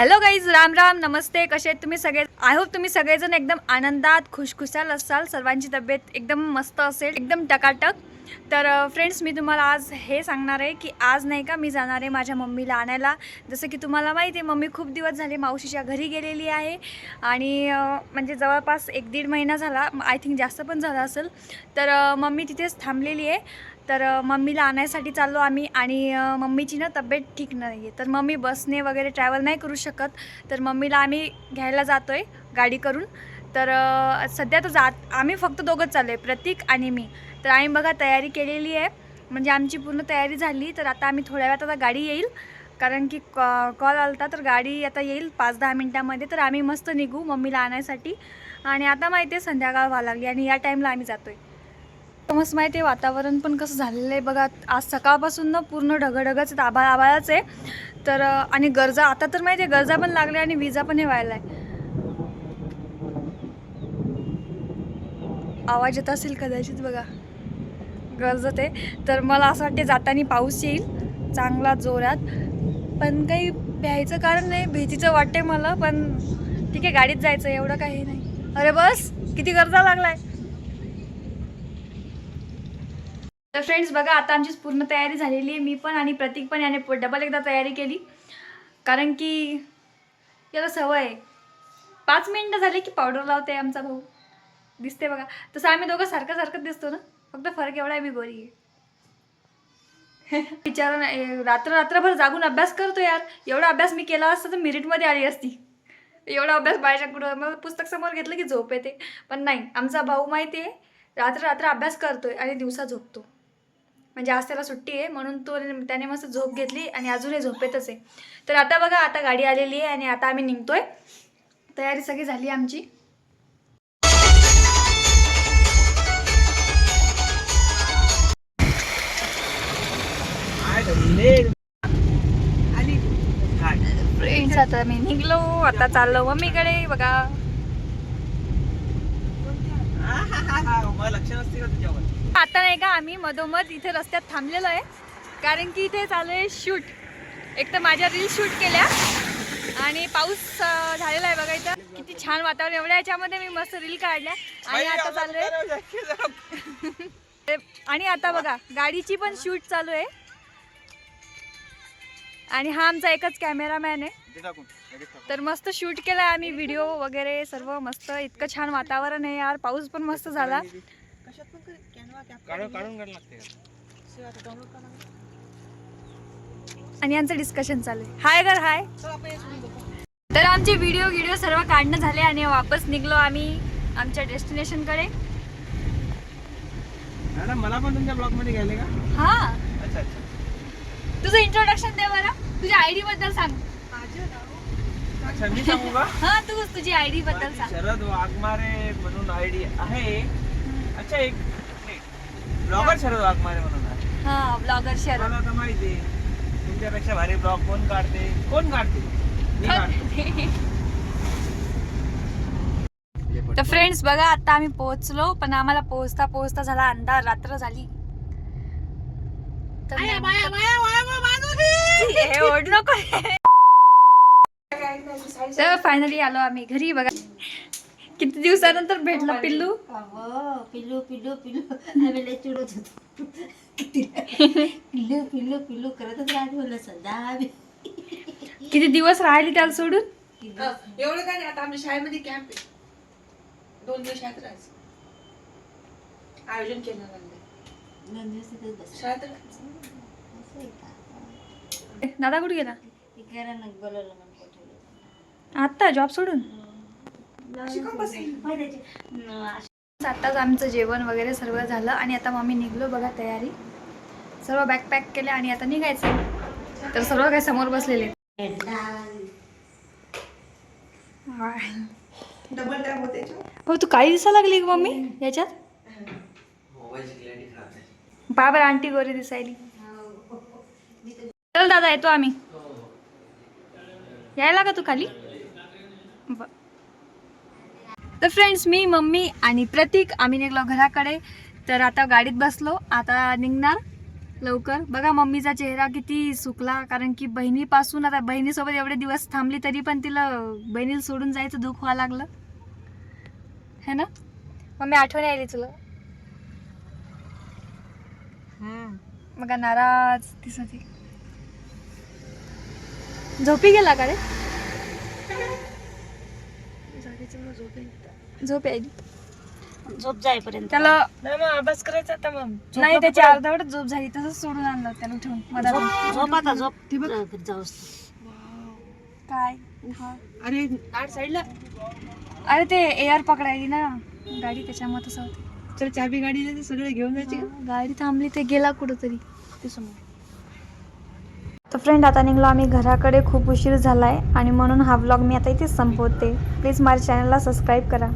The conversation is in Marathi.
हॅलो गाईज राम राम नमस्ते कसे आहेत तुम्ही सगळे? आय होप तुम्ही सगळेजण एकदम आनंदात खुशखुशाल असाल. सर्वांची तब्येत एकदम मस्त असेल एकदम टकाटक. तर फ्रेंड्स मी तुम्हाला आज हे सांगणार आहे की आज नाही का मी जाणार आहे माझ्या मम्मीला आणायला. जसं की तुम्हाला माहिती आहे मम्मी खूप दिवस झाले मावशीच्या घरी गेलेली आहे. आणि म्हणजे जवळपास एक दीड महिना झाला आय थिंक जास्त पण झाला असेल. तर मम्मी तिथेच थांबलेली आहे. तर मम्मीला आणायसाठी चाललो आम्ही आणि मम्मीची ना तब्येत ठीक नाही आहे तर मम्मी बसने वगैरे ट्रॅव्हल नाही करू शकत. तर मम्मीला आम्ही घ्यायला जातो आहे गाडी करून. तर सध्या तर जात आम्ही फक्त दोघंच चाललो आहे प्रतीक आणि मी. तर आम्ही बघा तयारी केलेली आहे. म्हणजे आमची पूर्ण तयारी झाली तर आता आम्ही थोड्या वेळात आता गाडी येईल. कारण की कॉ कॉल आलता तर गाडी आता येईल पाच दहा मिनटामध्ये. तर आम्ही मस्त निघू मम्मीला आणायसाठी. आणि आता माहिती आहे संध्याकाळ व्हायला लागली आणि या टाईमला आम्ही जातो आहे मस्त माहिती आहे वातावरण पण कसं झालेलं आहे बघा. आज सकाळपासून ना पूर्ण ढगढगच आभाळ आभाळच आहे. तर आणि गरजा आता तर माहिती आहे गरजा पण लागल्या आणि विजा पण हे व्हायला आहे. आवाज येत असेल कदाचित बघा. गरजत आहे. तर मला असं वाटते जाताना पाऊस येईल चांगला जोरात. पण काही भ्यायचं कारण नाही भीतीचं वाटते मला पण ठीक आहे गाडीत जायचं एवढं काही नाही. अरे बस किती गरजा लागलाय. तर फ्रेंड्स बघा आता आमची पूर्ण तयारी झालेली आहे. मी पण आणि प्रतीक पण याने डबल एकदा तयारी केली. कारण की याला सवय आहे. पाच मिनटं झाली की पावडर लावते आमचा भाऊ. दिसते बघा. तसं आम्ही दोघं सारखं सारखं दिसतो ना. फक्त फरक एवढा आहे मी गोरी आहे. विचार रात्र रात्रभर जागून अभ्यास करतो यार. एवढा अभ्यास मी केला असता तर मेरिटमध्ये आली असती. एवढा अभ्यास बाहेरच्या कुठं मग पुस्तक समोर घेतलं की झोप येते. पण नाही आमचा भाऊ माहिती आहे रात्र रात्र अभ्यास करतोय आणि दिवसा झोपतो. म्हणजे आज त्याला सुट्टी आहे म्हणून तो त्याने मस्त झोप घेतली आणि अजूनही झोपेतच आहे. तर आता बघा आता गाडी आलेली आहे आणि आता आम्ही निघतोय. तयारी सगळी झाली आमची. फ्रेंड्स आता मी निघलो. आता चाललो मम्मीकडे बघा. लक्ष नसते का तुझ्यावर. आता नाही का आम्ही मधोमध इथे रस्त्यात थांबलेलो आहे. कारण की इथे चालू आहे शूट. एक तर माझ्या रील शूट केल्या. आणि पाऊस झालेला आहे बघा इथं. किती छान वातावरण एवढ्या याच्यामध्ये मी मस्त रील काढल्या. आणि आता चालू आहे. आणि आता बघा गाडीची पण शूट चालू आहे. आणि हा आमचा एकच कॅमेरामॅन आहे. तर मस्त शूट केला आम्ही. व्हिडिओ वगैरे सर्व मस्त. इतकं छान वातावरण आहे यार. पाऊस पण मस्त झाला. काढून काढून काढ लागते का? आणि यांचं डिस्कशन चालू आहे. हाय कर हाय तर आमचे व्हिडिओ व्हिडिओ सर्व काढणं झाले आणि वापस निघलो आम्ही आमच्या डेस्टिनेशनकडे मॅडम मला पण तुमच्या ब्लॉगमध्ये घ्यायले का? हा. अच्छा अच्छा. तुझं इंट्रोडक्शन दे बरं. तुझ्या आयडी बद्दल सांग. अच्छा मी सांगू का? हा तू तुझी आयडी बद्दल सांग. शरद वाघमारे म्हणून आयडी आहे. अच्छा एक ब्लॉगर शरद वाघमारे म्हणून आहे. हा ब्लॉगर शरद मला आता माहिती आहे तुमच्यापेक्षा भारी ब्लॉग कोण काढते? कोण काढते? मी काढतो. तर फ्रेंड्स बघा आता आम्ही पोहोचलो पण आम्हाला पोहोचता पोहोचता झाला अंधार रात्र झाली. तर हे ओढ नको. तर फायनली आलो आम्ही घरी बघा. किती दिवसानंतर भेटलं पिल्लू? अहो, पिल्लू पिल्लू पिल्लू. आम्ही लय चिडत होतो. पिल्लू पिल्लू पिल्लू करतच राहत बोललं सदा आम्ही. किती दिवस राहिले त्याला सोडून? एवढं काय नाही आता आमच्या शाळेमध्ये कॅम्प आहे. दोन दिवस शाळेत राहायचं. आयोजन केलं लागलं दोन दिवस तिथेच बस शाळेत? राहायचं. असं आहे का? दादा कुठे गेला? ते करा ना बोलावलं म्हणून पाठवलं. आत्ता जॉब सोडून शिकून बसायचं. न, असं आत्ताच आमचं जेवण वगैरे सर्व झालं आणि आता मम्मी निघलो बघा तयारी. सर्व बॅग पॅक केले आणि आता निघायचं. तर सर्व काही समोर बसलेले डबल टॅप होते याच्यावर. हो तू काही दिसा लागली का मम्मी याच्यात? बाबर आंटी गोरी दिसायली. चल दादा येतो आम्ही. यायला का तू खाली? ब- तर फ्रेंड्स मी मम्मी आणि प्रतीक आम्ही निघलो घराकडे. तर आता गाडीत बसलो. आता निघणार लवकर. बघा मम्मीचा चेहरा किती सुकला कारण की बहिणीपासून आता बहिणीसोबत एवढे दिवस थांबली तरी पण तिला बहिणीला सोडून जायचं दुःख व्हायला लागलं. है ना? मम्मी आठवण यायली तुला? बघा नाराज आहे. झोपी गेला का रे? झोप यायली झोप जाईपर्यंत. त्याला नाही मग अभ्यास करायचा आता मग. नाही त्याची अर्धवट झोप झाली तसंच सोडून आणलं त्याला उठवून मधात झोप झोप आता झोप. जाऊस. काय? अरे आठ साईडला. अरे ते एअर पकडायली ना गाडी त्याच्यामुळे तसं होतं. चल चाबी गाडीला ते सगळे घेऊन जायचे? हा, गाडी थांबली ते गेला कुठंतरी. ते समोर. तर फ्रेंड आता निघलो आम्ही घराकडे. खूप उशीर झाला आहे आणि म्हणून हा व्लॉग मी आता इथेच संपवते. प्लीज माझ्या चॅनलला सबस्क्राईब करा.